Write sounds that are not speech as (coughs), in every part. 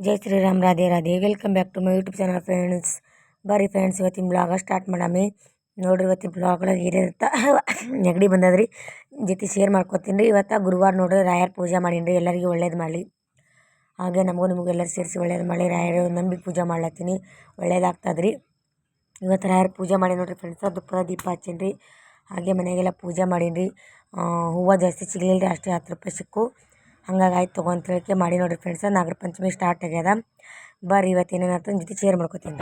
Jai Shriram, Radhe Radhe. Welcome back to my YouTube channel friends ಬರ್ರಿ friends ಇವತ್ತಿನ blog start ಮಾಡಾಮಿ ನೋಡ್ರಿ ಇವತ್ತಿನ ಬ್ಲಾಗ್ನಾಗ ಏನಿರುತ್ತೆ (coughs) ನೆಗಡಿ ಬಂದದ್ರಿ. ಜೊತೆ ಶೇರ್ ಮಾಡ್ಕೊತೀನಿ. ರೀ ಇವತ್ತು ಗುರುವಾರ ನೋಡ್ರಿ ರಾಯರ್ ಪೂಜೆ ಮಾಡೀನಿ ಎಲ್ಲರಿಗೂ ಒಳ್ಳೇದು ಮಾಡಲಿ. ಹಾಗೆ ನಮಗೂ ನಿಮಗೆಲ್ಲರೂ ಸೇರಿಸಿ ಒಳ್ಳೇದು ಮಾಡಿ ರಾಯರು ನಂಬಿ ಪೂಜೆ ಮಾಡ್ಲತ್ತೀನಿ. ಒಳ್ಳೇದಾಗ್ತದ್ರಿ. ಇವತ್ತು ರಾಯರ್ ಪೂಜೆ ಮಾಡಿ ನೋಡ್ರಿ ಫ್ರೆಂಡ್ಸ್ ದುಪ್ಪದ ದೀಪ ಹಚ್ಚೀನಿ ರೀ ಹಾಗೆ ಮನೆಗೆಲ್ಲ ಪೂಜೆ ಮಾಡೀನಿ ರೀ ಹೂವು ಜಾಸ್ತಿ ಸಿಗಲಿಲ್ಲ ರೀ ಅಷ್ಟೇ ಹತ್ತು ರೂಪಾಯಿ ಸಿಕ್ಕು. ಹಂಗಾಗಿ ಆಯ್ತು ತಗೋ ಅಂತ ಹೇಳಿಕೆ ಮಾಡಿ ನೋಡಿರಿ ಫ್ರೆಂಡ್ಸ್ ನಾಗರ ಪಂಚಮಿ ಸ್ಟಾರ್ಟ್ ಆಗ್ಯದ. ಬರ್ರಿ, ಇವತ್ತು ಏನೇನಾಯ್ತು ಜೊತೆ ಶೇರ್ ಮಾಡ್ಕೊತೀನಿ.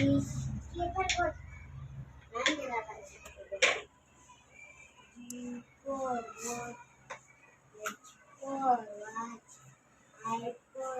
ರೀ A I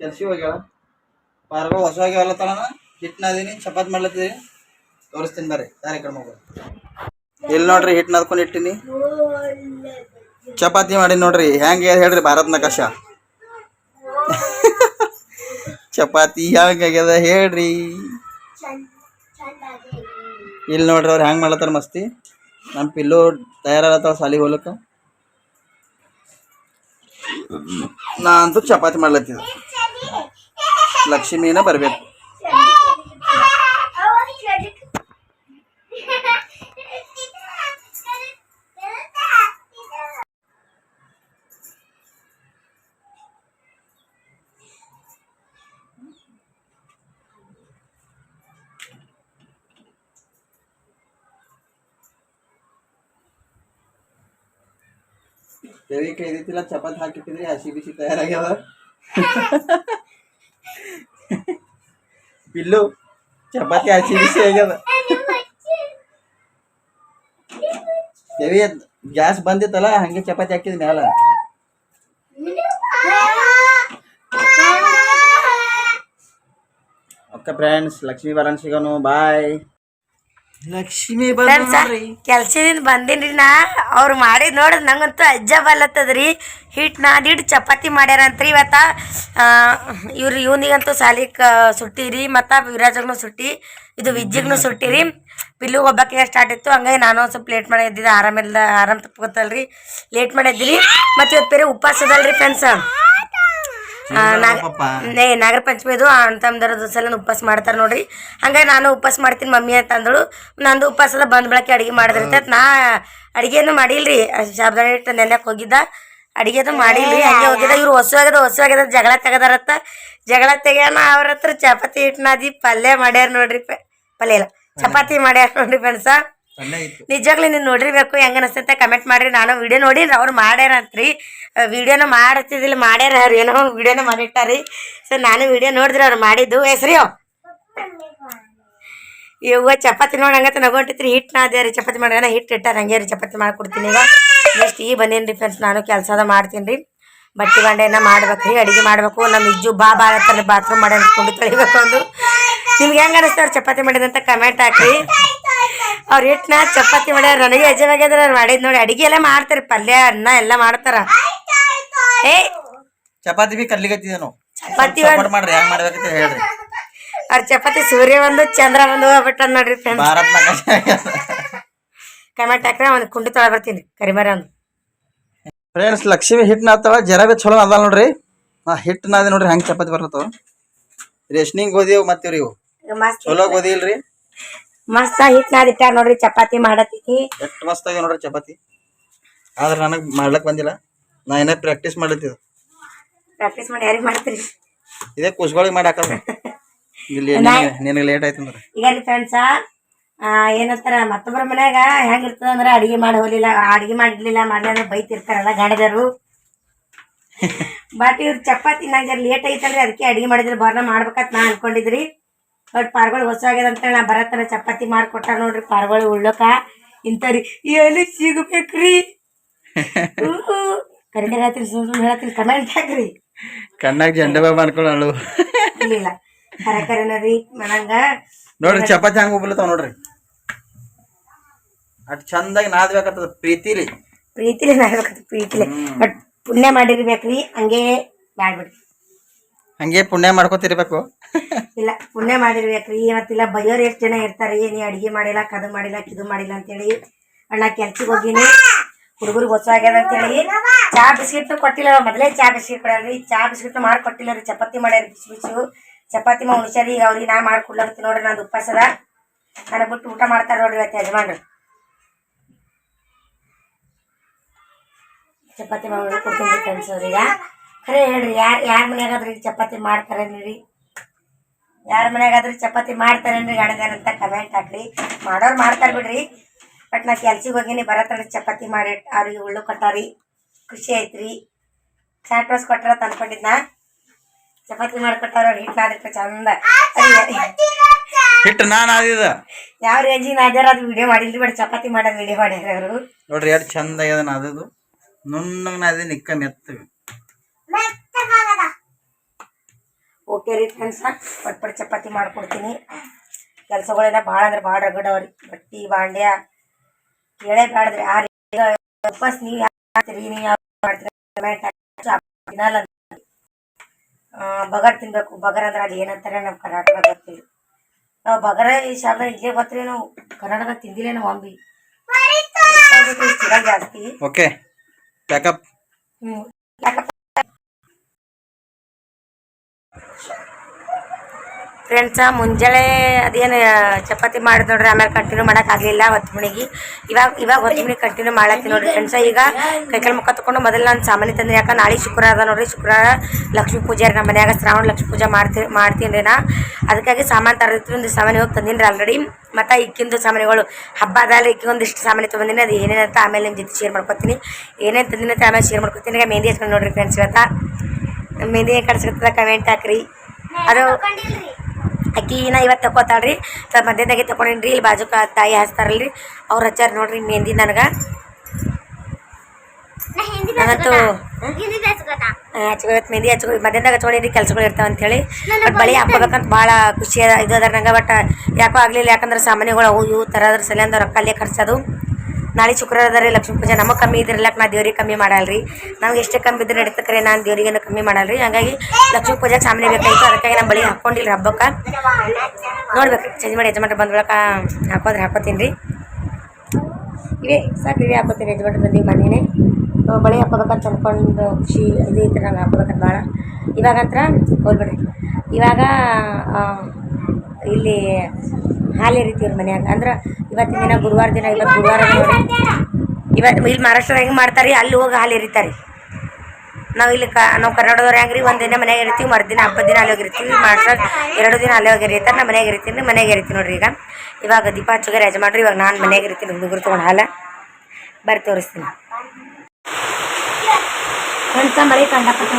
ಕೆಲ್ಸಿ ಹೋಗ್ಯಾಳ ಪಾರ್ಗ ಹೊಸ ಹೋಗ್ಯಾವಲ್ಲತ್ತಣ ಹಿಟ್ಟು ನಾದೀನಿ ಚಪಾತಿ ಮಾಡ್ಲತ್ತೀನಿ ತೋರಿಸ್ತೀನಿ ಬರ್ರಿ, ಕಾರ್ಯಕ್ರಮ ಇಲ್ಲಿ ನೋಡ್ರಿ ಹಿಟ್ಟು ನಾದ್ಕೊಂಡು ಇಟ್ಟಿನಿ. ಚಪಾತಿ ಮಾಡಿ ನೋಡ್ರಿ ಹೆಂಗೆ ಹೇಳ್ರಿ ಭಾರತ್ ನಕಾಶ ಚಪಾತಿ ಆಗ್ಯದ ಹೇಳ್ರಿ. ಇಲ್ಲಿ ನೋಡ್ರಿ ಅವ್ರು ಹೆಂಗೆ ಮಾಡ್ಲತ್ತಾರ ಮಸ್ತಿ. ನಮ್ಮ ಪಿಲ್ಲೋ ತಯಾರಾಗತ್ತಾವ ಸಾಲಿ ಹೋಗ್ಲಕ್ಕ. ನಾ ಅಂತೂ ಚಪಾತಿ ಮಾಡ್ಲತ್ತಿದ್ದೆ. ಲಕ್ಷ್ಮೀನ ಬರ್ಬೇಕು ದೇವಿ ಕೈದಿತ್ತಿಲ್ಲ ಚಪಾತಿ ಹಾಕಿಟ್ಟಿದ್ರಿ ಹಸಿ ಬಿಸಿ ತಯಾರಾಗ್ಯಾವ (laughs) ಪಿಲ್ಲು ಚಪಾತಿ ಹಸಿ ಬಿಸಿ ಆಗ್ಯದ ದೇವಿ ಗ್ಯಾಸ್ ಬಂದಿತ್ತಲ್ಲ ಹಂಗೆ ಚಪಾತಿ ಹಾಕಿದ ಮ್ಯಾಲ ಓಕೆ ಫ್ರೆಂಡ್ಸ್ ಲಕ್ಷ್ಮೀ ಬರನ್ ಸಿಗೋನು ಬಾಯ್ ಲಕ್ಷ್ಮಿ ಕೆಲ್ಸದಿಂದ ಬಂದೇನ್ರಿ ನಾ. ಅವ್ರು ಮಾಡಿದ್ ನೋಡಿದ್ ನಂಗಂತೂ ಅಜ್ಜ ಬಲ್ಲತ್ತದ್ರಿ ಹಿಟ್ ನಾದಿಟ್ಟು ಚಪಾತಿ ಮಾಡ್ಯಾರಂತ್ರಿ ಇವತ್ತ. ಇವ್ರು ಇವನಿಗಂತೂ ಸಾಲಿ ಕ ಸುಟ್ಟಿರಿ ಮತ್ತು ವಿರಾಜಗ್ನು ಸುಟ್ಟಿ ಇದು ವಿಜ್ಜಿಗ್ನು ಸುಟ್ಟಿರಿ. ಬಿಲ್ಲು ಒಬ್ಬಕ್ಕೆ ಸ್ಟಾರ್ಟ್ ಇತ್ತು ಹಂಗಾಗಿ ನಾನು ಒಂದು ಸ್ವಲ್ಪ ಲೇಟ್ ಮಾಡಿ ಇದ್ದಿದ್ದೆ ಆರಾಮಿಲ್ಲ ಆರಾಮ್ ತಪ್ಪಲ್ರಿ ಲೇಟ್ ಮಾಡಿದ್ದೀರಿ ಮತ್ತೆ ಮತ್ತು ಇವತ್ತು ಬೇರೆ ಉಪವಾಸ ಅದಲ್ರಿ ಫ್ರೆಂಡ್ಸ್ ಪಾಪ ಏ ನಾಗರ ಪಂಚಮಿ ಇದು ಅಂತಂದರ ಸಲ ಉಪವಾಸ ಮಾಡ್ತಾರೆ ನೋಡ್ರಿ. ಹಂಗಾಗಿ ನಾನು ಉಪವಾಸ ಮಾಡ್ತೀನಿ ಮಮ್ಮಿ ಅಂತ ಅಂದಳು. ನಂದು ಉಪವಾಸ ಎಲ್ಲ ಬಂದ ಬಳಕೆ ಅಡಿಗೆ ಮಾಡಿದಿರ್ತೈತೆ ನಾ ಅಡಿಗೆನು ಮಾಡಿಲ್ರಿ. ಶಾಬ್ದಾಣಿ ಇಟ್ಟು ನೆನ್ಯಾಕ ಹೋಗಿದ್ದ. ಅಡಿಗೆದು ಮಾಡಿಲ್ರಿ. ಹಂಗೆ ಹೋಗಿದ್ದ. ಇವ್ರು ಹೊಸ ಆಗ್ಯದ ಹೊಸ ಆಗ್ಯದ ಜಗಳ ತೆಗದಾರತ್ತ. ಜಗಳ ತೆಗ್ಯಾನ ಅವ್ರ ಹತ್ರ ಚಪಾತಿ ಹಿಟ್ಟು ನಾದಿ ಪಲ್ಯ ಮಾಡ್ಯಾರ ನೋಡ್ರಿ ಪಲ್ಯ ಇಲ್ಲ. ಚಪಾತಿ ಮಾಡ್ಯಾರ ನೋಡ್ರಿ ಫ್ರೆಂಡ್ಸ. ನಿಜವಾಗ್ಲೂ ನೀವು ನೋಡಿರ್ಬೇಕು ಹೆಂಗ ಅನಿಸ್ತೈತೆ ಕಮೆಂಟ್ ಮಾಡ್ರಿ. ನಾನು ವಿಡಿಯೋ ನೋಡಿ ಅವ್ರು ಮಾಡ್ಯಾರಂತ್ರಿ. ವಿಡಿಯೋನ ಮಾಡತ್ತಿದಿಲ್ಲ ಮಾಡ್ಯಾರ ಅವ್ರು, ಏನೋ ವಿಡಿಯೋನ ಮಾಡಿಟ್ಟಾರಿ. ಸೊ ನಾನು ವಿಡಿಯೋ ನೋಡಿದ್ರೆ ಅವ್ರು ಮಾಡಿದ್ದು. ಹೆಸ್ರಿಯೋ ಇವಾಗ ಚಪಾತಿ ನೋಡಿ ಹಂಗತ್ತೆ ನಗೊಂಟಿತ್ರಿ ಹಿಟ್ಟು ನಾದ್ಯಾರ ರೀ, ಚಪಾತಿ ಮಾಡ್ಯಾನ ಹಿಟ್ಟು ಇಟ್ಟಾರ. ಹಂಗೆ ರೀ, ಚಪಾತಿ ಮಾಡ್ಕೊಡ್ತೀನಿ ಈಗ. ನೆಕ್ಸ್ಟ್ ಈ ಬಂದೇನು ರೀ ಫ್ರೆಂಡ್ಸ್ ನಾನು ಕೆಲಸದ ಮಾಡ್ತೀನಿ ರೀ ಬಟ್ಟೆ ಬಂಡೆನ ಮಾಡ್ಬೇಕು ರೀ ಅಡುಗೆ ಮಾಡಬೇಕು. ನಮ್ಮ ಇಜ್ಜು ಬಾ ಬಾ ಅಂತಾರೆ ಬಾತ್ರೂಮ್ ಮಾಡಿ ಅನ್ಕೊಂಡು ತಳಿಬೇಕು ಒಂದು ನಿಮ್ಗೆ ಹೆಂಗೆ ಅನಿಸ್ತವ್ರು ಚಪಾತಿ ಮಾಡಿದಂತ ಕಮೆಂಟ್ ಹಾಕಿ. ಅವ್ರ ಹಿಟ್ಟನ್ನ ಚಪಾತಿ ಮಾಡ್ಯಾರ ನನಗೆ ಅಜ್ಜವಾಗ್ಯದ್ರ ಅವ್ರು ಮಾಡಿದ್ ನೋಡಿ ಅಡಿಗೆ ಎಲ್ಲ ಮಾಡ್ತಾರೆ ಪಲ್ಯ ಅನ್ನ ಎಲ್ಲ ಮಾಡ್ತಾರ. ಏ ಚಪಾತಿ ಬಿ ನಾವು ಚಪಾತಿ ಮಾಡ್ರಿ ಹೆಂಗ್ ಮಾಡ್ಬೇಕಂತ ಹೇಳ್ರಿ. ಅವ್ರ ಚಪಾತಿ ಸೂರ್ಯ ಒಂದು ಚಂದ್ರ ಒಂದು ಹೋಗ್ಬಿಟ್ಟ ನೋಡ್ರಿ ಫ್ರೆಂಡ್ಸ್ ಕಮೆಂಟ್ ಹಾಕ್ರೆ ಒಂದು ಕುಂಡಿ ತೊಳ ಬರ್ತೀನಿ ಕರಿಮರ ಒಂದು. ಫ್ರೆಂಡ್ಸ್ ಲಕ್ಷ್ಮಿ ಹಿಟ್ ನಾತವ ಜರ ಬಿ ಚಲೋ ಅದ ನೋಡ್ರಿ. ಆ ಹಿಟ್ ನಾದಿ ನೋಡ್ರಿ ಹೆಂಗ್ ಚಪಾತಿ ಬರ್ತಾವ ರೇಷ್ನಿಂಗ್ ಅವು ಮತ್ತಿವ್ರಿ ಇವು. ಮಸ್ತ್ ಚಲೋ ಮಸ್ತ್ ಹಿಟ್ ನಾದಿಟ್ಟಾರ ನೋಡ್ರಿ ಚಪಾತಿ ಮಾಡತ್ತೀನಿ ಎಷ್ಟು ಮಸ್ತ್ ಆಗಿ ನೋಡ್ರಿ ಚಪಾತಿ? ಆದ್ರೆ ನನಗ್ ಮಾಡ್ಲಕ್ ಬಂದಿಲ್ಲ. ನಾ ಏನೇ ಪ್ರಾಕ್ಟೀಸ್ ಮಾಡ್ಲತ್ತಿದ್ದೆ ಪ್ರಾಕ್ಟೀಸ್ ಮಾಡಿ ಯಾರಿಗೆ ಮಾಡ್ತೀರಿ? ಇದೇ ಕುಸ್ಗಳಿಗೆ ಮಾಡಿ ಹಾಕಲ್ಲ ಇಲ್ಲಿ ನಿನಗೆ ಲೇಟ್ ಆಯ್ತು ಅಂದ್ರೆ. ಈಗ ರೀ ಫ್ರೆಂಡ್ಸ ಏನಂತಾರ ಮತ್ತೊಬ್ಬರ ಮನ್ಯಾಗ ಹೆಂಗಿರ್ತದ ಅಂದ್ರೆ ಅಡಿಗೆ ಮಾಡಿ ಹೋಗ್ಲಿಲ್ಲ ಅಡಿಗೆ ಮಾಡಿರ್ಲಿಲ್ಲ ಮಾಡ್ಲಿ ಅಂದ್ರೆ ಬೈತಿರ್ತಾರಲ್ಲ ಗಾಡಿದರು ಬಟ್ (laughs) ಇವ್ರು ಚಪಾತಿ ನಂಗೆ ಲೇಟ್ ಐತಲ್ರಿ ಅದಕ್ಕೆ ಅಡಿಗೆ ಮಾಡಿದ್ರೆ ಬರ್ನ ಮಾಡ್ಬೇಕಂತ ನಾ ಅನ್ಕೊಂಡಿದ್ರಿ. ಬಟ್ ಪಾರ್ಗಳು ಹೊಸ ಆಗ್ಯದಂತ ನಾ ಬರತ್ತನ ಚಪಾತಿ ಮಾಡ್ಕೊಟ್ಟಾರ ನೋಡ್ರಿ ಪಾರ್ಗಳು ಉಳ್ಳಕ ಇಂತರಿ ಎಲ್ಲಿ ಸಿಗ್ಬೇಕ್ರಿ? (laughs) ಕರೆಕ್ಟ್ ಹೇಳ್ತೀನಿ ಸುಮ್ ಸುಮ್ಮನೆ ಹೇಳ್ತೀನಿ ಕಮೆಂಟ್ ಹಾಕ್ರಿ. ಕಣ್ಣಾಗ ಜಂಡ ಅಳು ಇಲ್ಲ ಕರೆ ಕರೆನ ರೀ ನಂಗ ನೋಡ್ರಿ ಚಪಾತಿ ಹಂಗ ಉಬ್ಲತಾವ ನೋಡ್ರಿ. ಅಟ್ ಚಂದಾಗಿ ನಾದ್ಬೇಕಾಗ್ತದ ಪ್ರೀತಿಲಿ. ಪ್ರೀತಿಲಿ ನಾದ್ಬೇಕಾಗ್ತದ ಪ್ರೀತಿಲಿ. ಬಟ್ ಪುಣ್ಯ ಮಾಡಿರ್ಬೇಕ್ರಿ ಹಂಗೆ ಮಾಡ್ಬಿಡ್ರಿ. ಹಂಗೆ ಪುಣ್ಯ ಮಾಡ್ಕೋತಿರ್ಬೇಕು. ಇಲ್ಲ, ಪುಣ್ಯ ಮಾಡಿರ್ಬೇಕ್ರಿ ಮತ್ತಿಲ್ಲ ಬೈಯೋರು ಎಷ್ಟು ಜನ ಇರ್ತಾರೆ ನೀ ಅಡಿಗೆ ಮಾಡಿಲ್ಲ, ಕದು ಮಾಡಿಲ್ಲ, ಕಿದು ಮಾಡಿಲ್ಲ ಅಂತೇಳಿ. ಅಣ್ಣ ಕೆಲ್ಸಕ್ಕೆ ಹೋಗಿನಿ. ಹುಡುಗರಿಗೆ ಹೊಸ ಆಗ್ಯದ ಅಂತೇಳಿ. ಚಾ ಬಿಸ್ಕಿಟ್ ಕೊಟ್ಟಿಲ್ಲ ಮೊದಲೇ ಚಾ ಬಿಸ್ಕಿಟ್ ಕೊಡಲ್ರಿ. ಚಾ ಬಿಸ್ಕಿಟ್ ಮಾಡಿ ಕೊಟ್ಟಿಲ್ಲ ರೀ. ಚಪಾತಿ ಮಾಡ್ಯಾರ ಬಿಸಿ ಬಿಸಿ. ಚಪಾತಿ ಮಾ ಹುಷಾರಿ ಈಗ ಅವ್ರಿಗೆ ನಾ ಮಾಡ್ಕೊಡ್ಲತ್ತಿ ನೋಡ್ರಿ, ನಂದು ಉಪ್ಪಸದ. ನನಗೆ ಬಿಟ್ಟು ಊಟ ಮಾಡ್ತಾರೆ ನೋಡ್ರಿ ಇವತ್ತು ಯಜಮಾನ್ರು. ಚಪಾತಿ ಮಾಡಿ ಕೊಡ್ತೀನಿ ಫ್ರೆಂಡ್ಸ್ ಖರೆ ಹೇಳ್ರಿ ಯಾರು ಯಾರ ಮನ್ಯಾಗಾದ್ರಿ ಚಪಾತಿ ಮಾಡ್ತಾರೇನ್ರಿ? ಯಾರ ಮನೆಯಾಗಾದ್ರೂ ಚಪಾತಿ ಮಾಡ್ತಾರೇನ್ರಿ ಗಣಗನ ಅಂತ ಕಮೆಂಟ್ ಹಾಕ್ರಿ. ಮಾಡೋರು ಮಾಡ್ತಾರೆ ಬಿಡ್ರಿ. ಬಟ್ ನಾ ಕೆಲ್ಸಿಗೆ ಹೋಗಿನಿ ಬರತ್ತಾರ ಚಪಾತಿ ಮಾಡಿ ಅವ್ರಿಗೆ ಉಳ್ಳು ಕೊಟ್ಟಾರಿ. ಖುಷಿ ಐತ್ರಿ ಚಾಟ್ ರೋಸ್ ಕೊಟ್ಟಾರ ತಂದ್ಕೊಂಡಿದ್ನ. ಚಪಾತಿ ಮಾಡ್ಕೊಟ್ಟಾರ ಅವ್ರು ಹಿಟ್ಟು ನಾದಿಟ್ಟು ಚಂದ. ಹಿಟ್ಟು ನಾನು ಆದಿದ. ಯಾವ ರೇಂಜಿಗೆ ನಾದ್ಯಾರ ಅದು ವಿಡಿಯೋ ಮಾಡಿಲ್ರಿ ಬಟ್ ಚಪಾತಿ ಮಾಡೋದು ವಿಡಿಯೋ ಮಾಡ್ಯಾರ ಅವರು. ನೋಡ್ರಿ ಎಷ್ಟು ಚಂದ ಆಗ್ಯದ ನಾದದು. ನುಣ್ಣಗೆ ನಾದಿ ನಿಕ್ಕ ಮೆತ್ತಗೆ. ಓಕೆ ರೀ ಫ್ರೆಂಡ್ಸ ಪಟ್ ಪಟ್ ಚಪಾತಿ ಮಾಡ್ಕೊಡ್ತೀನಿ. ಕೆಲಸಗಳೆಲ್ಲ ಭಾಳ ಅಂದ್ರೆ ಭಾಳ ರಗಡವ್ರಿ. ಬಟ್ಟಿ ಬಾಂಡ್ಯ ಕೇಳೇ ಬೇಡದ್ರಿ ಆ ರೀ ವಾಪಸ್ ನೀವು ಯಾವ ಮಾಡ್ತೀರಿ ನೀವು ಯಾವ ಮಾಡ್ತೀರಿ ತಿನ್ನಲ್ಲ ಆ, ಬಗರ್ ತಿನ್ಬೇಕು. ಬಗರ್ ಅಂದ್ರೆ ಅದು ಏನಂತಾರೆ ನಮ್ಮ ಕರ್ನಾಟಕದಾಗ ಗೊತ್ತಿಲ್ಲ. ನಾವು ಬಗರ ಈ ಶಾಲೆ ಇಲ್ಲೇ ಗೊತ್ತಿರಿ ನಾವು. ಕರ್ನಾಟಕದಾಗ ತಿಂದಿಲ್ಲ ನಾವು ಅಂಬಿ ಜಾಸ್ತಿ. ಓಕೆ ಪ್ಯಾಕಪ್ ಹ್ಞೂ ಫ್ರೆಂಡ್ಸ ಮುಂಜಾನೆ ಅದೇನು, ಚಪಾತಿ ಮಾಡಿದ್ ನೋಡ್ರಿ, ಆಮೇಲೆ ಕಂಟಿನ್ಯೂ ಮಾಡೋಕ್ಕಾಗಲಿಲ್ಲ ಹೊತ್ತು ಮಣಿಗೆ ಇವಾಗ ಇವಾಗ ಹೊತ್ತು ಕಂಟಿನ್ಯೂ ಮಾಡತ್ತೀನಿ ನೋಡ್ರಿ ಫ್ರೆಂಡ್ಸ ಈಗ ಕೈಕಾಲು ಮುಖ ತೊಗೊಂಡು ಮೊದಲು ನಾನು ಸಾಮಾನ್ಯ ತಂದೆ, ಯಾಕೆ ನಾಳೆ ಶುಕ್ರವಾರ ಅದ ನೋಡ್ರಿ, ಶುಕ್ರವಾರ ಲಕ್ಷ್ಮೀ ಪೂಜೆ ನಮ್ಮ ಮನ್ಯಾಗ ಶ್ರಾವಣ ಲಕ್ಷ್ಮೀ ಪೂಜೆ ಮಾಡ್ತೀನಿ ಮಾಡ್ತೀನಿ ರೀ ನಾ. ಅದಕ್ಕಾಗಿ ಸಾಮಾನು ತರದಿತ್ತು ಒಂದು ಸಾಮಾನು ಹೋಗಿ ತಂದೀನಿ ಆಲ್ರೆಡಿ ಮತ್ತು ಇಕ್ಕಿಂದು ಸಾಮಾನುಗಳು ಹಬ್ಬ ಅದಲ್ಲ ಇಕ್ಕಿ ಒಂದಿಷ್ಟು ಸಾಮಾನು ತೊಗೊಂಡಿನಿ, ಅದು ಏನೇನಂತ ಆಮೇಲೆ ನಿಮ್ಮ ಜೊತೆ ಶೇರ್ ಮಾಡ್ಕೊತೀನಿ. ಏನೇನು ತಂದಿನಂತ ಆಮೇಲೆ ಶೇರ್ ಮಾಡ್ಕೊತೀನಿ. ಈಗ ಮೆಹಂದಿ ಹಚ್ಕೊಂಡು ನೋಡ್ರಿ ಫ್ರೆಂಡ್ಸ್ ಇವತ್ತ. ಮೆಹಂದಿ ಕಡ್ಸ್ಕೊತದ ಕಮೆಂಟ್ ಹಾಕ್ರಿ. ಅದು ಅಕ್ಕಿ ಅಕ್ಕಿನ ಇವತ್ತು ತಗೋತಾಳ್ರಿ ಸ್ವಲ್ಪ ಮಧ್ಯದಾಗೆ ತಗೊಂಡೇನಿ ರೀ ಇಲ್ಲಿ ಬಾಜು ತಾಯಿ ಹಚ್ತಾರಲ್ರಿ. ಅವ್ರು ಹಚ್ಚಾರ ನೋಡ್ರಿ ಮೆಹಂದಿ ನನಗೆ. ನನಗಂತೂ ಹಚ್ಕೋತ್? ಮೆಹಂದಿ ಹಚ್ಕೋ ಮಧ್ಯದಾಗ ಹಚ್ಕೊಂಡಿರಿ ಕೆಲಸಗಳು ಇರ್ತಾವ ಅಂತೇಳಿ. ಬಟ್ ಬಳಿ ಹಾಕೋಬೇಕಂತ ಭಾಳ ಖುಷಿ ಇದು ಅದ್ರ ನಂಗೆ. ಬಟ್ ಯಾಕೋ ಆಗಲಿಲ್ಲ ಯಾಕಂದ್ರೆ ಸಾಮಾನ್ಯಗಳು ಅವು ಇವು ತರೋದ್ರ ಸಲಿಂದ ರೊಕ್ಕ ಅಲ್ಲೇ ಖರ್ಚದು ನಾಳೆ ಶುಕ್ರವಾರ ಲಕ್ಷ್ಮೀ ಪೂಜೆ. ನಮಗೆ ಕಮ್ಮಿ ಇದ್ರಲ್ಲಕ್ಕೆ ನಾ ದೇವ್ರಿಗೆ ಕಮ್ಮಿ ಮಾಡಲ್ರಿ. ನಮ್ಗೆ ಎಷ್ಟೇ ಕಮ್ಮಿ ಇದ್ರೆ ನಡೀತಕ್ರೆ ನಾನು ದೇವ್ರಿಗೇನು ಕಮ್ಮಿ ಮಾಡಲ್ರಿ. ಹಾಗಾಗಿ ಲಕ್ಷ್ಮೀ ಪೂಜೆ ಸಾಮಾನ್ಯ ಬೇಕಾಯಿತು, ಅದಕ್ಕಾಗಿ ನಮ್ಮ ಬಳಿ ಹಾಕ್ಕೊಂಡಿಲ್ಲ ಹಬ್ಬಕ್ಕೆ. ನೋಡ್ಬೇಕು, ಚೇಂಜ್ ಮಾಡಿ ಯಜಮಾನ್ರು ಬಂದ ಬಳಕ ಹಾಕೋದ್ರೆ ಹಾಕೋತೀನಿ ರೀ ಇವೆ, ಸಾಕು, ಇವೇ ಹಾಕೋತೀನಿ ಯಜಮಾನ್ರು ಬಂದು ಮನೇನೆ. ಬಳಿ ಹಾಕೋಬೇಕಂತ ಅಂದ್ಕೊಂಡು ಖುಷಿ, ಇದು ಐತೆ ನಂಗೆ ಹಾಕೋಬೇಕಂತ ಭಾಳ ಇವಾಗಂತ್ರ ಹೋಗ್ಬಿಡ್ರಿ. ಇವಾಗ ಇಲ್ಲಿ ಹಾಲು ಎರಿತೀವ್ರಿ ಮನ್ಯಾಗ. ಅಂದ್ರೆ ಇವತ್ತಿನ ದಿನ ಗುರುವಾರ ದಿನ ಇವತ್ತು ಗುರುವಾರ ಇವತ್ತು ಇಲ್ಲಿ ಮಹಾರಾಷ್ಟ್ರ ಹೆಂಗೆ ಮಾಡ್ತಾರೆ, ಅಲ್ಲಿ ಹೋಗಿ ಹಾಲು ಎರಿತಾರೆ. ನಾವು ಇಲ್ಲಿ ಕ, ನಾವು ಕನ್ನಡದವ್ರು ಹೆಂಗ್ರಿ, ಒಂದು ದಿನ ಮನೆಗೆ ಇರ್ತೀವಿ ಮರುದಿನ ಹಬ್ಬದ ದಿನ ಅಲ್ಲಿ ಹೋಗಿರ್ತೀವಿ ಮಹಾರಾಷ್ಟ್ರ ಎರಡು ದಿನ ಅಲ್ಲಿ ಹೋಗಿ ಎರಿತಾರೆ ನಾ ಮನೆಗೆ ಇರ್ತೀನಿ ಮನೆಗೆ ಇರ್ತೀನಿ ನೋಡ್ರಿ ಈಗ. ಇವಾಗ ದೀಪ ಹಚ್ಚೋಗೆ ರಜೆ ಮಾಡ್ರಿ ಇವಾಗ ನಾನು ಮನೆಗೆ ಇರ್ತೀನಿ ಹುಡುಗರು ತೊಗೊಂಡು ಹಾಲ. ಬರ್ತೋರಿಸ್ತೀನಿ ಫ್ರೆಂಡ್ಸ ಮಳೆ ಕಂಡಪಟ್ಟು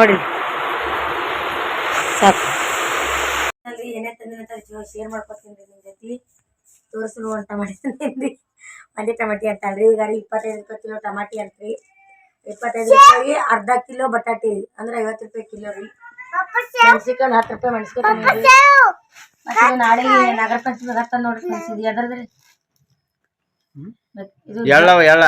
ನೋಡ್ರಿ ಸಾಕು. ಅಲ್ರಿ ಏನೇ ತಂದಿನ ಅಂತ ಶೇರ್ ಮಾಡ್ಕೊತೀನಿ ರೀ ನಿಮ್ಮ ಜೊತೆ. ತೋರಿಸಲು ಅಂತ ಮಾಡಿದ್ದೀನಿ. ರೀ ಮಂದಿ ಟಮಾಟಿ ಅಂತಾಳ್ರಿ. ಈಗ ರೀ ಇಪ್ಪತ್ತೈದು ರೂಪಾಯಿ ಕಿಲೋ ಟಮಾಟಿ ಅಂತ್ರಿ. ಇಪ್ಪತ್ತೈದು ರೂಪಾಯಿ ಅರ್ಧ ಕಿಲೋ ಬಟಾಟಿ ಅಂದ್ರೆ ಐವತ್ತು ರೂಪಾಯಿ ಕಿಲೋ ರೀ. ಮೆಣಸಿಕಾಯಿ ಹತ್ತು ರೂಪಾಯಿ ಮೆಣಸಿಕಾಯಿ. ಮತ್ತೆ ನಾಳೆ ನಾಗರ ಪಂಚಮಿ ಬರ್ತಾನೆ ನೋಡ್ರಿ ಎದ್ರದ್ರಿ ಇದು ಎಳ್ಳ ಎಳ್ಳ.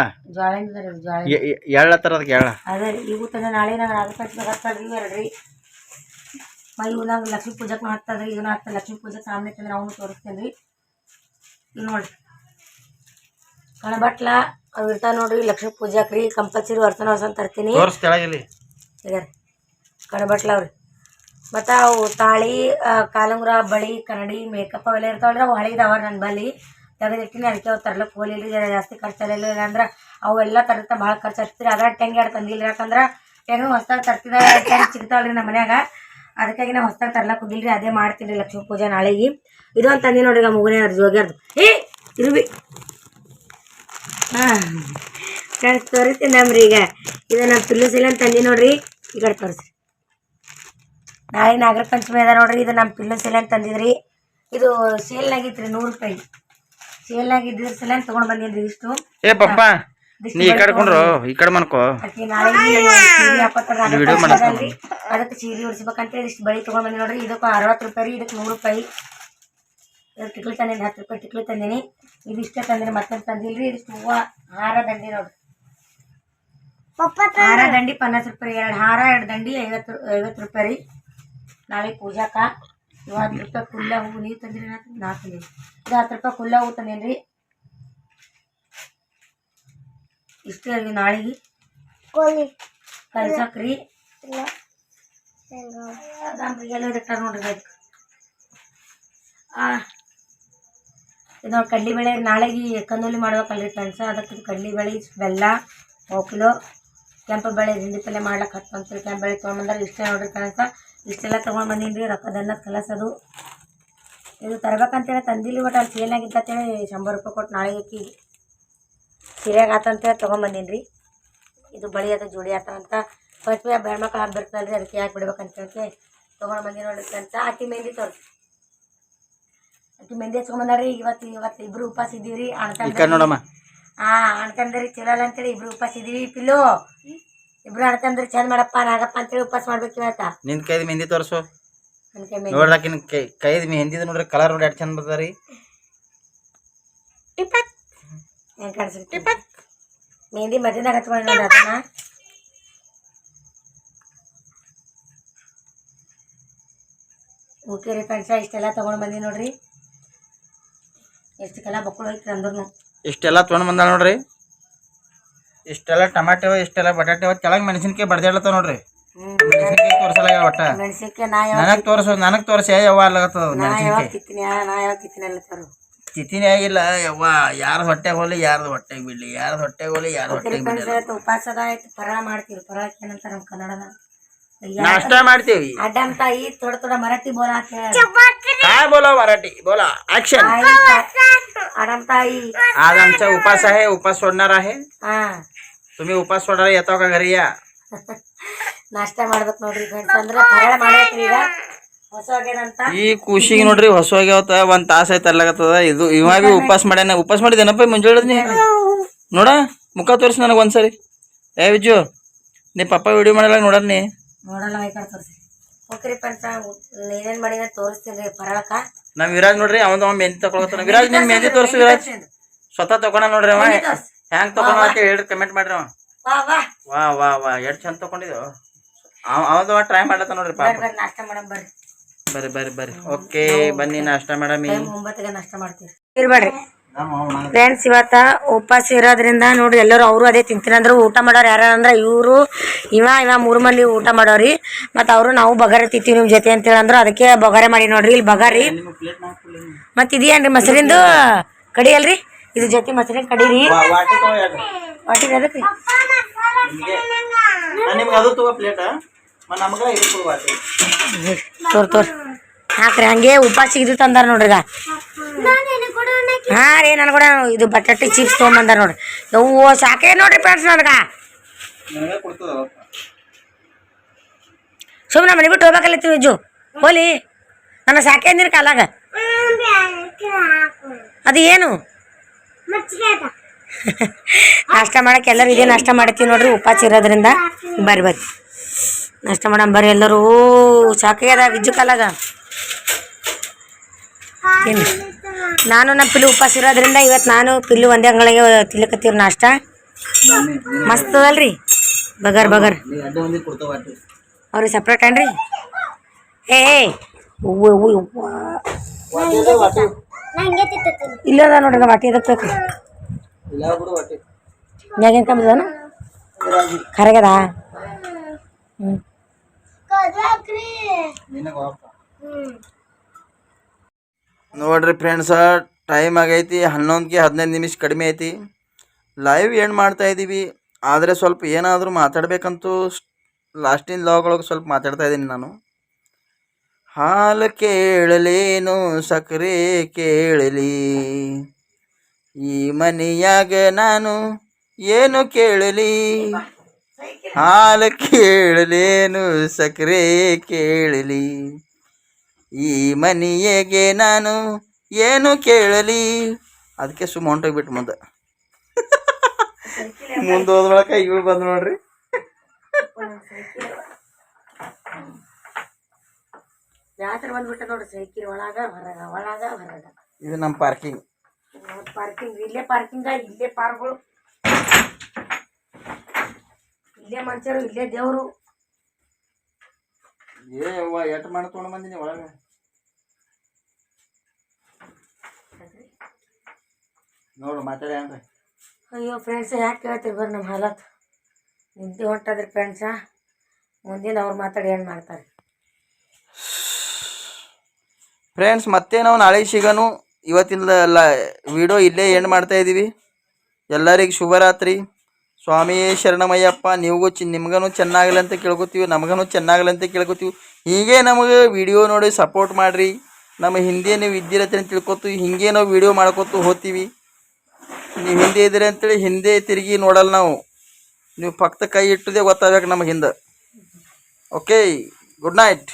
ತರದಕ್ಕೆ ಅದೇ ಇವು ತಂದೆ ನಾಳೆ ನಾನು ಪಂಚಮಿ ಹತ್ತಲ್ರಿ ಎರಡ್ರಿ. ಮ ನಂಗೆ ಲಕ್ಷ್ಮೀ ಪೂಜಕ್ ಹತ್ತದ್ರಿ ಇದನ್ನ ಹತ್ತ ಲಕ್ಷ್ಮೀ ಪೂಜೆ ಸಾಮನೆ ತಂದ್ರೆ ಅವನು ತೋರಿಸ್ತೇನೆ ರೀ. ಇದು ನೋಡ್ರಿ. ಕಣಬಟ್ಲ ಅವು ಇರ್ತಾವ ನೋಡ್ರಿ ಲಕ್ಷ್ಮೀ ಪೂಜಾಕ್ ರೀ ಕಂಪಲ್ಸರಿ ವರ್ಷನ ವರ್ಷ ತರ್ತೀನಿ. ಕಣಬಟ್ಲ ಅವ್ರಿ. ಮತ್ತ ಅವು ತಾಳಿ ಕಾಲಂಗುರ ಬಳಿ ಕನ್ನಡಿ ಮೇಕಪ್ ಅವೆಲ್ಲ ಇರ್ತಾವಲ್ರಿ ಅವು ಹಳಿದಾವ ನನ್ನ ಬಳಿ ತೆಗೆದಿಟ್ಟಿನಿ, ಅದಕ್ಕೆ ಅವು ತರ್ಲಿಕ್ಕೆ ಹೋಲಿಲ್ಲ ಜರ ಜಾಸ್ತಿ ಖರ್ಚಾಗಲಿಲ್ಲ ಇಲ್ಲ ಅಂದ್ರೆ ಅವೆಲ್ಲ ತರ್ತಾ ಭಾಳ ಖರ್ಚು ಹತ್ತಿರ ಅದ್ರ ಟೆಂಗ್ ಎರಡು ತಂದಿಲ್ಲ ಯಾಕಂದ್ರೆ ಟೆಂಗ್ ಹೊಸ್ದಾಗಿ ತರ್ತಿದ ಸಿಗ್ತಾವಲ್ಲ ರೀ ನಮ್ಮ ಮನ್ಯಾಗ. ಅದಕ್ಕಾಗಿ ನಾವು ಹೊಸ್ದಾಗಿ ತರ್ಲಕ್ಕೆ ಹೋಗಿಲ್ರಿ, ಅದೇ ಮಾಡ್ತೀನಿ ಲಕ್ಷ್ಮೀ ಪೂಜೆ ನಾಳೆಗೆ. ಇದೊಂದು ತಂದಿ ಈಗ ಮುಗುನೇ ಜೋಗ್ಯಾರ್ದು ಏ ಇರುಬಿ ಹಾಂ ಫ್ರೆಂಡ್ಸ್ ತೋರಿಸ್ತೀನಿ ನಮ್ರಿ ಈಗ. ಇದು ನಮ್ಮ ಪಿಲ್ಲು ಅಂತ ತಂದಿ ನೋಡ್ರಿ, ಈ ಕಡೆ ತೋರಿಸ್ರಿ. ನಾಳೆ ನಾಗರ ಪಂಚಮಿ ಅದ ನೋಡ್ರಿ, ಇದು ನಮ್ಮ ಪಿಲ್ಲು ಅಂತ ತಂದಿದ್ರಿ. ಇದು ಸೇಲ್ನಾಗಿತ್ತು ರೀ ನೂರು ರೂಪಾಯಿ. ಸೇಲ್ನಾಗ ಇದ್ದಿದ್ರ ಸಲನ್ ತೊಗೊಂಡು ಬಂದಿದ್ರಿ ಇಷ್ಟು. ಏ ಪಪ್ಪ ನೀ ಈ ಕಡೆ ಕೊಂಡ್ರು ಈ ಕಡೆ ಮನ್ಕೋ ಆಕಿ ನಾಳೆ ಸೀರೆ ಹಾಕೋತಾರ ನಾಗರ ವಿಡಿಯೋ ಪಂಚಮಿ ಮಾಡಸ್ತಾನ. ಅದಲ್ರಿ ಅದಕ್ಕೆ ಸೀರೆ ಉಡ್ಸ್ಬೇಕಂತೇಳಿ ಇಷ್ಟು ಬಳಿ ತೊಗೊಂಡು ಬಂದಿ ನೋಡ್ರಿ. ಇದಕ್ಕೆ ಅರವತ್ತು ರೂಪಾಯಿ ರೀ ಇದಕ್ಕೆ ನೂರು ರೂಪಾಯಿ. ಇದು ಟಿಕ್ಲಿ ತಂದೀನಿ ಹತ್ತು ರೂಪಾಯಿ ಟಿಕ್ಲಿ ತಂದೀನಿ. ಇದು ಇಷ್ಟೇ ತಂದಿನಿ ಮತ್ತೊಂದು ತಂದಿಲ್ರಿ ಇದಿಷ್ಟು ಹೂವು ಹಾರ ದಂಡಿ ನೋಡ್ರಿ. ಪಪ್ಪ ಹಾರ ದಂಡಿ ಪನ್ನಾಸ್ ರೂಪಾಯಿ ಎರಡು ಹಾರ ಎರಡು ದಂಡಿ ಐವತ್ತು ಐವತ್ತು ರೂಪಾಯಿ ರೀ. ನಾಳೆ ಪೂಜಾಕ. ಇವು ಹತ್ತು ರೂಪಾಯಿ ಕುಲ್ಲ ಹೂವು ನೀವು ತಂದ್ರಿ ನಾ ನಾ ತಂದೀನಿ ಇದು ಹತ್ತು ರೂಪಾಯಿ ಕುಲ್ಲ ಹೂವು ತಂದೇನಿ ರೀ ಇಷ್ಟೇ ರೀ ನಾಳೆಗೆ. ಅದಾಮ್ರಿ ಎಲ್ಲ ಇಟ್ಟಾರ ನೋಡ್ರಿ ಆ ಇದು ಕಡ್ಲಿಬೇಳೆ ನಾಳೆಗೆ ಕನ್ನೂಲಿ ಮಾಡ್ಬೇಕಲ್ರಿ ಕೆಲಸ ಅದಕ್ಕೆ ಕಡ್ಲಿ ಕಡ್ಲಿಬೇಳೆ ಬೆಲ್ಲ ಮೂರು ಕಿಲೋ. ಕೆಂಪು ಬೇಳೆ ಹಿಂಡಿ ಪಲ್ಯ ಮಾಡ್ಲಕ್ಕೆ ಹತ್ತು ಕೆಂಪು ಬೇಳೆ ತೊಗೊಂಬಂದ್ರೆ ಇಷ್ಟೇ ನೋಡ್ರಿ ಫ್ರೆಂಡ್ಸ್. ಇಷ್ಟೆಲ್ಲ ತೊಗೊಂಡು ಬಂದೀನಿ ರೀ ರೊಕ್ಕದನ್ನ ಕಲಸೋದು. ಇದು ತರ್ಬೇಕಂತೇಳಿ ತಂದಿಲ್ಲ ಬಟ್ ಅಲ್ಲಿ ಹೇಳಿ ಶಂಬರ್ ರೂಪಾಯಿ ಕೊಟ್ಟು ನಾಳೆ ಅಕ್ಕಿ ಸೀರೆಗೆ ಆತಂತೇಳಿ ತೊಗೊಂಬಂದೀನಿ ರೀ ಇದು ಬಳಿ ಅದು ಜೋಡಿ ಆತ ಅಂತ. ಫಸ್ಟ್ ಬೇಡ ಮಕ್ಳು ಹಬ್ಬ ಬರ್ತಲ್ರಿ ಅದಕ್ಕೆ ಯಾಕೆ ಬಿಡ್ಬೇಕಂತ ಹೇಳಿ ತೊಗೊಂಡು ಬಂದಿ ನೋಡಿ ಅಂತ ಆಕಿ ಮೆಹಂದಿ ತೋರಿಸಿ ಆಕಿ ಮೆಹಂದಿ ಹಚ್ಕೊಂಬಂದಾರಿ ಇವತ್ತು ಇವತ್ತು ಇಬ್ರು ಉಪವಾಸ ಇದ್ದೀವಿ ರೀ ಅಣ್ಣ ಹಾಂ ನೋಡಮ್ಮ. ಹಾ ಅಣ್ತಂದ್ರಿ ಚಲೋ ಅಲ್ಲ ಅಂತೇಳಿ ಇಬ್ರು ಉಪವಾಸ ಇದ್ದೀವಿ. ಪಿಲ್ಲು. ಇಬ್ರು ಅಣ್ತಂದ್ರಿ ಚಂದ ಮಾಡಪ್ಪ ನಾಗಪ್ಪ ಅಂತೇಳಿ ಉಪವಾಸ ಮಾಡ್ಬೇಕು ಇವತ್ತ. ನಿನ್ ಕೈದ್ ಮೆಹಂದಿ ತೋರಿಸು. ನನ್ನ ಕೈ ಮೆಹಂದಿ. ನೋಡ್ರಾಕಿನ ಕೈ ಕೈದ್ ಮೆಹಂದಿದ ನೋಡ್ರಿ ಕಲರ್ ನೋಡಿ ಎಷ್ಟು ಚಂದ ಬರ್ತದ್ರಿ ಹೆಂಗೆ ಕಾಣಿಸುತ್ತೆ ಮೆಹಂದಿ ಮಧ್ಯದಾಗ ಹಚ್ಕೊಂಡು ಅದನ್ನ ಓಕೆ ರೀ ಫ್ರೆಂಡ್ಸ ಇಷ್ಟೆಲ್ಲ ತಗೊಂಡ್ ಬಂದಿ ನೋಡ್ರಿ. ಎಷ್ಟು ಕಲ ಬಕ್ಕಳು ಹೋಯ್ತು ಅಂದ್ರೂ ಇಷ್ಟೆಲ್ಲ ತಗೊಂಡ್ ಬಂದ ನೋಡ್ರಿ. ಇಷ್ಟೆಲ್ಲ ಟಮಾಟೆವ ಇಷ್ಟೆಲ್ಲ ಬಟಾಟೆ ಕೆಳಗೆ ಮೆಣಸಿನಕಾಯಿ ಬಡ್ದಾಡ್ಲತ್ತಾವ ನೋಡ್ರಿ. ಮೆಣಸಿನ್ಕಾಯಿ ತೋರಿಸಲ್ಲ ಒಟ್ಟ. ನನಗೆ ತೋರಿಸು ನನಗೆ ತೋರಿಸಿ ಯಾವ ನಾ ಯಾವ ಯಾವ ಅಲ್ಲ ಆಗಿಲ್ಲ ಯವ್ವ ಯಾರ ಹೊಟ್ಟೆಗೆ ಹೋಲಿ ಯಾರ್ದು ಹೊಟ್ಟೆಗೆ ಬಿಡ್ಲಿ ಯಾರ್ದು ಹೊಟ್ಟೆಗೆ ಹೋಲಿ ಯಾರ ಹೊಟ್ಟೆಗೆ ನಾಷ್ಟ ಮಾಡ್ತೀವಿ. ಅಡ್ಡಂ ತಾಯಿ ತೋಡ ತೋಡ ಮರಾಠಿ ಬೋಲಾ काय बोला मराठी बोला ऍक्शन तुम्ही उपास सोडायला येतो का घरी या ನಾಷ್ಟ ಮಾಡ್ಬೇಕು ನೋಡ್ರಿ ಫ್ರೆಂಡ್ಸ್ ಅಂದ್ರೆ ಫರಾಳ ಮಾಡ್ಬೇಕ್ರಿ ಈಗ ಹೊಸ ಆಗ್ಯದಂತ ಈ ಖುಷಿಗೆ ನೋಡ್ರಿ ಹೊಸವಾಗ್ಯಾವತ್ತ ಒಂದ್ ತಾಸ ಐತೆ ಅಲ್ಲಾಗತ್ತದ ಇದು ಇವಾಗ ಬಿ ಉಪಾಸ ಮಾಡ್ಯಾನ ಉಪಾಸ ಮಾಡಿದೇನಪ್ಪ ಮುಂಜಾನೆ ನೀ ನೋಡ ಮುಖ ತೋರಿಸಿ ನನಗೆ ಒಂದ್ಸರಿ ಏ ವಿಜು ನೀ ಪಪ್ಪ ವಿಡಿಯೋ ಮಾಡಲ್ಲ ನೋಡ ನೀ ನೋಡಲ್ಲ ಐಕಡೆ ತೋರಿಸಿ ಓಕೆ ರೀ ಫ್ರೆಂಡ್ಸ್ ಏನೇನ್ ಮಾಡಿದ ತೋರಿಸ್ತೀನಿ ರೀ ಫರಾಳಕ್ಕ ನಮ್ ವಿರಾಜ್ ನೋಡ್ರಿ ಅವಂದ ಅವ ಮೆಹಂದಿ ತಗೊಳತ್ತಾನ ವಿರಾಜ್ ನಿನ್ ಮೆಹಂದಿ ತೋರಿಸು ವಿರಾಜ್ ಸ್ವತಃ ತಗೊಂಡ ನೋಡ್ರಿ ಅವ ಹ್ಯಾಂಗ್ ತಗೊಂಡ ಅಂತ ಹೇಳ್ರಿ ಕಮೆಂಟ್ ಮಾಡ್ರಿ ಅವ. ವಾ ವಾ. ವಾ ಎಷ್ಟ್ ಚಂದ ತಗೊಂಡಿದ್ದು ಅವ ಟ್ರೈ ಮಾಡ್ಲತ್ತ ನೋಡ್ರಿ ಪಾಪ. ಬರ್ರಿ ಬರ್ರಿ ನಾಷ್ಟ ಮಾಡಮ್ ಬರ್ರಿ. ಬರ್ರಿ ಬರ್ರಿ ಬರ್ರಿ. ಓಕೆ ಬನ್ನಿ ನಾಷ್ಟ ಮಾಡಮ್. ಒಂಬತ್ತಿಗೆ ನಾಷ್ಟ ಮಾಡ್ತೀವಿ. ಇರ್ಬೇಡ್ರಿ ಫ್ರೆಂಡ್ಸ್ ಇವತ್ತ ಉಪವಾಸ ಇರೋದ್ರಿಂದ ನೋಡ್ರಿ ಎಲ್ಲರೂ ಅವರು ಅದೇ ತಿಂತೀನಿ ಅಂದ್ರೆ ಊಟ ಮಾಡೋರು ಯಾರು ಅಂದ್ರೆ ಇವರು ಇವ ಇವ ಮೂರು ಮಂದಿ ಊಟ ಮಾಡೋರಿ. ಮತ್ತ ಅವರು ನಾವು ಬಗಾರೆ ತಿಂತೀವಿ ನಿಮ್ಮ ಜೊತೆ ಅಂತೇಳಿ ಹೇಳಂದ್ರು ಅದಕ್ಕೆ ಬಗಾರೆ ಮಾಡಿ ನೋಡ್ರಿ. ಇಲ್ಲಿ ಬಗಾರಿ. ಮತ್ತು ಇದೇನ್ರಿ ಮೊಸರಿಂದು ಕಡಿ ಅಲ್ರಿ? ಇದು ಜೊತೆ ಮಸಾಲೆ ಕಡೀರಿ. ವಾಟಿ ಅದಕ್ಕೆ. ನಿಮ್ಗೆ. ಅದು ತಗೋ ಪ್ಲೇಟ್ ನಮಗ ಇದು ಕೊಡು ವಾಟಿ ತೋರ್ ತೋರ್. ಹಾಕ್ರಿ ಹಂಗೆ ಉಪವಾಸ ಇದು ತಂದಾರ ನೋಡ್ರಿ ಈಗ. ಹಾಂ ರೀ ನನ್ ಕೂಡ ಇದು ಬಟಾಟೆ ಚಿಪ್ಸ್ ತೊಗೊಂಬಂದಾರ ನೋಡ್ರಿ. ಯವ್ವ ಸಾಕೆ ನೋಡ್ರಿ ಫ್ರೆಂಡ್ಸ್ ನನಗೆ ಸುಮ್ಮನೆ ಮನೆ ಬಿಟ್ಟು ಹೋಗ್ಬೇಕಲ್ಲತ್ತೀವಿ ವಿಜ್ಜು ಹೋಲಿ. ನನ್ನ ಸಾಕೆ ಅಂದಿರ ಕಾಲಾಗ ಅದು ಏನು? ನಾಷ್ಟ ಮಾಡಕ್ಕೆ ಎಲ್ಲರೂ ಇದೇ ನಾಷ್ಟ ಮಾಡ್ತೀವಿ ನೋಡ್ರಿ ಉಪವಾಸ ಇರೋದ್ರಿಂದ. ಬರ್ರಿ ಬರ್ರಿ. ನಾಷ್ಟ ಮಾಡಮ್ ಬರ್ರಿ ಎಲ್ಲರೂ. ಸಾಕಾಗ್ಯದ ವಿಜ್ಜು ಕಾಲಾಗ ನಾನು ನಮ್ಮ ಪಿಲ್ಲು ಉಪವಾಸ ಇರೋದ್ರಿಂದ ಇವತ್ತು ನಾನು ಪಿಲ್ಲು ಒಂದೇ ಅಂಗಳಿಗೆ ತಿನ್ಲಿಕತ್ತೀವಿ ನಾಷ್ಟ. ಮಸ್ತ್ ಅದಲ್ರಿ. ಬಗರ್ ಬಗರ್. ಅವ್ರಿಗೆ ಸಪ್ರೇಟ್ ಏನ್ರಿ? ಏ ಅದ ಇಲ್ಲದ ನೋಡ್ರಿ ವಾಟಿ ಇಲ್ಲ ಬಿಡು ವಾಟಿ ಮ್ಯಾಗೇನು ಕಮ್ಮದನ ಹ್ಞೂ ನೋಡ್ರಿ ಫ್ರೆಂಡ್ಸ್ ಟೈಮ್ ಆಗೈತಿ ಹನ್ನೊಂದಕ್ಕೆ ಹದಿನೈದು ನಿಮಿಷ ಕಡಿಮೆ ಐತಿ. ಲೈವ್ ಏನು ಮಾಡ್ತಾ ಇದ್ದೀವಿ ಆದರೆ ಸ್ವಲ್ಪ ಏನಾದರೂ ಮಾತಾಡಬೇಕಂತೂ ಲಾಸ್ಟಿನ ಲಾಗ್ ಒಳಗೆ ಸ್ವಲ್ಪ ಮಾತಾಡ್ತಾ ಇದ್ದೀನಿ ನಾನು. ಹಾಲು ಕೇಳಲೇನು ಸಕ್ಕರೆ ಕೇಳಲಿ? ಈ ಮನೆಯಾಗ ನಾನು ಏನು ಕೇಳಲಿ? ಹಾಲು ಕೇಳಲೇನು ಸಕ್ಕರೆ ಕೇಳಲಿ? ಈ ಮನೆಯಗೆ ನಾನು ಏನು ಕೇಳಲಿ? ಅದಕ್ಕೆ ಸುಮ್ಮ ಹೊಂಟೋಗ್ಬಿಟ್ಟು ಮುಂದೆ. ಮುಂದೆ ಹೋದ್ರೊಳಕ ಇವಳು ಬಂದು ನೋಡ್ರಿ. ಜಾತ್ರೆ ಬಂದ್ಬಿಟ್ಟ ನೋಡಿ ಸೈಕಿಲ್ ಒಳಗ ಹೊರಗ ಒಳಗ ಹೊರಗ. ಇದು ನಮ್ಮ ಪಾರ್ಕಿಂಗ್ ಪಾರ್ಕಿಂಗ್ ಇಲ್ಲೇ ಪಾರ್ಕಿಂಗ ಇಲ್ಲೇ ಪಾರ್ಗಳು ಇಲ್ಲೇ ಮನುಷ್ಯರು ಇಲ್ಲೇ ದೇವರು. ಏ ಅವ್ವ ಎಟ್ ಮಾಡಿ ತೊಗೊಂಡು ಬಂದಿನಿ ಒಳಗೆ? ನೋಡು ಮಾತಾಡಿ ಅಯ್ಯೋ ಫ್ರೆಂಡ್ಸ್ ಯಾಕೆ ಕೇಳ್ತೀರಿ ಬರ್ರಿ ನಮ್ಮ ಹಾಲತ್. ನಿಂತಿ ಹೊಂಟದ್ರಿ ಫ್ರೆಂಡ್ಸ ಮುಂದಿನ ಅವ್ರು ಮಾತಾಡಿ ಏನು ಮಾಡ್ತಾರೆ. ಫ್ರೆಂಡ್ಸ್ ಮತ್ತೆ ನಾವು ನಾಳೆ ಸಿಗೋನು ಇವತ್ತಿನ ಲ ವಿಡಿಯೋ ಇಲ್ಲೇ ಎಂಡ್ ಮಾಡ್ತಾ ಇದ್ದೀವಿ ಎಲ್ಲರಿಗೆ ಶುಭರಾತ್ರಿ. ಸ್ವಾಮಿ ಶರಣಮಯ್ಯಪ್ಪ, ನೀವುಗೂ ಚಿ ನಿಮ್ಗೂ ಚೆನ್ನಾಗಲಿ ಅಂತ ಕೇಳ್ಕೊತೀವಿ ನಮಗೂ ಚೆನ್ನಾಗಲಿ ಅಂತ ಕೇಳ್ಕೊತೀವಿ. ಹೀಗೆ ನಮಗೆ ವಿಡಿಯೋ ನೋಡಿ ಸಪೋರ್ಟ್ ಮಾಡಿರಿ. ನಮ್ಮ ಹಿಂದೆ ನೀವು ಇದ್ದೀರತ್ತೆ ಅಂತ ತಿಳ್ಕೊತೀವಿ ಹಿಂಗೆ ನಾವು ವಿಡಿಯೋ ಮಾಡ್ಕೊತು ಹೋಗ್ತೀವಿ. ನೀವು ಹಿಂದೆ ಇದ್ದೀರಿ ಅಂತೇಳಿ ಹಿಂದೆ ತಿರುಗಿ ನೋಡಲ್ಲ ನಾವು. ನೀವು ಪಕ್ಕ ಕೈ ಇಟ್ಟದೆ ಗೊತ್ತಾಗಬೇಕು ನಮಗೆ ಹಿಂದೆ. Okay good night